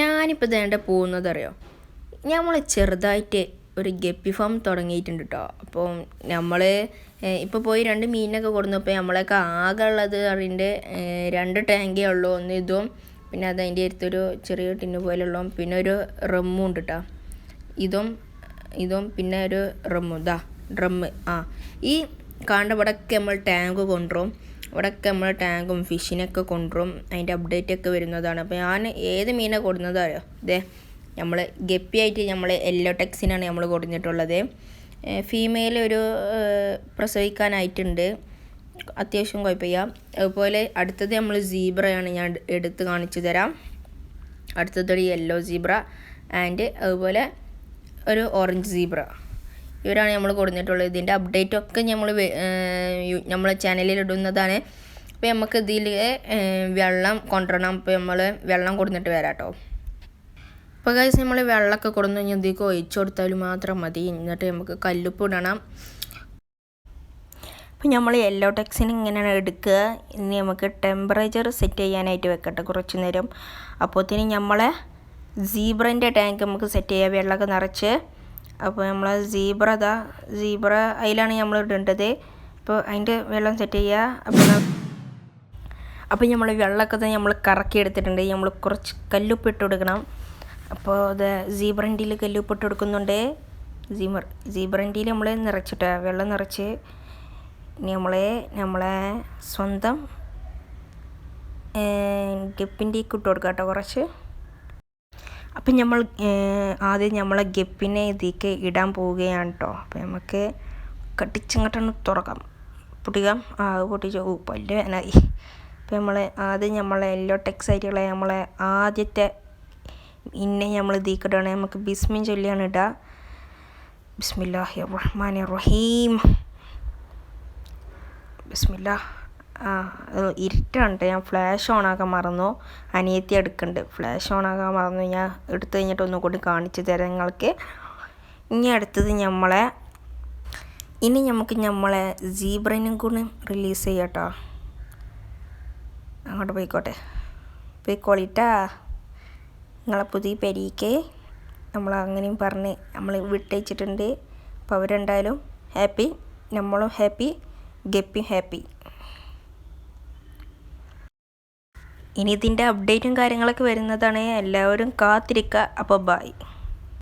ഞാനിപ്പോൾ അറിയോ നമ്മൾ ചെറുതായിട്ട് ഒരു ഗപ്പി ഫാം തുടങ്ങിയിട്ടുണ്ട് കേട്ടോ അപ്പോൾ നമ്മൾ ഇപ്പോൾ പോയി രണ്ട് മീനൊക്കെ കൊടുന്നപ്പോൾ നമ്മളൊക്കെ ആകെ ഉള്ളത് അതിന്റെ രണ്ട് ടാങ്കേ ഉള്ളൂ. ഒന്ന് ഇതും പിന്നെ അത് അതിന്റെ അടുത്തൊരു ചെറിയ ടിന്ന് പോലുള്ള പിന്നെ ഒരു റമ്മും ഉണ്ട് കേട്ടോ ഇതും ഇതും പിന്നെ ഒരു റമ്മും. ഇതാ ഡ്രമ്മ്. ആ ഈ കാണുന്ന നമ്മൾ ടാങ്ക് കൊണ്ടുവരും. ഇവിടെയൊക്കെ നമ്മൾ ടാങ്കും ഫിഷിനൊക്കെ കൊണ്ടുവരും. അതിന്റെ അപ്ഡേറ്റ് ഒക്കെ വരുന്നതാണ്. അപ്പോൾ ഞാൻ ഏത് മീനാണ് കൊടുക്കുന്നത് അറിയോ? ഇതേ നമ്മൾ ഗപ്പിയായിട്ട് നമ്മൾ യെല്ലോ ടെക്സിനാണ് നമ്മൾ കൊടുത്തിട്ടുള്ളത് ഫീമെയിൽ ഒരു പ്രസവിക്കാനായിട്ടുണ്ട്. അത്യാവശ്യം കുഴപ്പമില്ല. അതുപോലെ അടുത്തത് നമ്മൾ സീബ്രയാണ് ഞാൻ എടുത്ത് കാണിച്ചു തരാം. അടുത്തതൊരു യെല്ലോ സീബ്ര ആൻഡ് അതുപോലെ ഒരു ഓറഞ്ച് സീബ്ര ഇവരാണ് നമ്മൾ കൊടുത്തിട്ടുള്ളത്. ഇതിന്റെ അപ്ഡേറ്റ് ഒക്കെ നമ്മൾ നമ്മളെ ചാനലിൽ ഇടുന്നതാണ്. അപ്പോൾ നമുക്ക് ഇതിൽ വെള്ളം കൊണ്ടുവരണം. അപ്പോൾ നമ്മൾ വെള്ളം കൊടുത്തിട്ട് വരാം കേട്ടോ അപ്പോൾ കഴിച്ച് നമ്മൾ വെള്ളമൊക്കെ കൊടുന്നു കഴിഞ്ഞാൽ ഇതിലേക്ക് ഒഴിച്ചു കൊടുത്താൽ മാത്രം മതി. എന്നിട്ട് നമുക്ക് കല്ലുപ്പ് ഇടണം. അപ്പോൾ നമ്മൾ യെല്ലോ ടെക്സിന് ഇങ്ങനെയാണ് എടുക്കുക. ഇനി നമുക്ക് ടെമ്പറേച്ചർ സെറ്റ് ചെയ്യാനായിട്ട് വെക്കട്ടെ കുറച്ച് നേരം. അപ്പോഴത്തേന് നമ്മളെ സീബ്രന്റെ ടാങ്ക് നമുക്ക് സെറ്റ് ചെയ്യാം. വെള്ളമൊക്കെ നിറച്ച്. അപ്പോൾ നമ്മൾ സീബ്ര അതാ സീബ്ര അതിലാണ് നമ്മൾ ഇടേണ്ടത്. അപ്പോൾ അതിന്റെ വെള്ളം സെറ്റ് ചെയ്യുക അപ്പോൾ അപ്പോൾ നമ്മൾ വെള്ളമൊക്കെ തന്നെ നമ്മൾ കറക്കി എടുത്തിട്ടുണ്ട്. നമ്മൾ കുറച്ച് കല്ലുപ്പ് ഇട്ട് കൊടുക്കണം. അപ്പോൾ അത് സീബ്രണ്ടിയിൽ കല്ലുപ്പ് ഇട്ട് കൊടുക്കുന്നുണ്ട്. സീമർ സീബ്രണ്ടിയിൽ നമ്മൾ നിറച്ചിട്ട വെള്ളം നിറച്ച്. നമ്മളെ നമ്മളെ സ്വന്തം ഗപ്പിന്റെ ഇട്ട് കൊടുക്കാം കേട്ടോ കുറച്ച്. അപ്പം നമ്മൾ ആദ്യം നമ്മളെ ഗപ്പിനെ ഇതിലേക്ക് ഇടാൻ പോവുകയാണ് കേട്ടോ അപ്പം നമുക്ക് കട്ടിച്ചങ്ങോട്ടൊന്ന് തുറക്കാം. പൊട്ടിക്കാം ആ പൊട്ടിച്ച്. ഓ പല്ല് വേനായി അപ്പം നമ്മൾ ആദ്യം നമ്മളെ എല്ലോ ടെക്സൈറ്റുകളെ നമ്മളെ ആദ്യത്തെ ഇന്നെ നമ്മൾ ഇതിക്കിടുകയാണ് നമുക്ക് ബിസ്മിൻ ചൊല്ലിയാണ് ഇടുക ബിസ്മില്ലാഹി റഹ്മാൻ റഹീം. ബിസ്മില്ല ആ ഇരുട്ടുണ്ട് ഞാൻ ഫ്ലാഷ് ഓണാക്കാൻ മറന്നു. അനിയത്തി എടുക്കുന്നുണ്ട് ഫ്ലാഷ് ഓണാക്കാൻ മറന്നു. ഞാൻ എടുത്തു കഴിഞ്ഞിട്ട് ഒന്നും കൂടി കാണിച്ചു തരാം നിങ്ങൾക്ക്. ഇനി അടുത്തത് നമ്മളെ ഇനി നമുക്ക് നമ്മളെ സീബ്രനും കൂടി റിലീസ് ചെയ്യാട്ടോ അങ്ങോട്ട് പോയിക്കോട്ടെ. പോയിക്കോളിട്ടാ. നിങ്ങളെ പുതിയ പെരീക്ക് നമ്മൾ അങ്ങനെയും പറഞ്ഞ് നമ്മൾ വിട്ടയച്ചിട്ടുണ്ട്. അപ്പോൾ അവരെന്തായാലും ഹാപ്പി നമ്മളും ഹാപ്പി ഗപ്പിയും ഹാപ്പി ഇനി ഇതിന്റെ അപ്ഡേറ്റും കാര്യങ്ങളൊക്കെ വരുന്നതാണ്. എല്ലാവരും കാത്തിരിക്കുക അപ്പോൾ ബൈ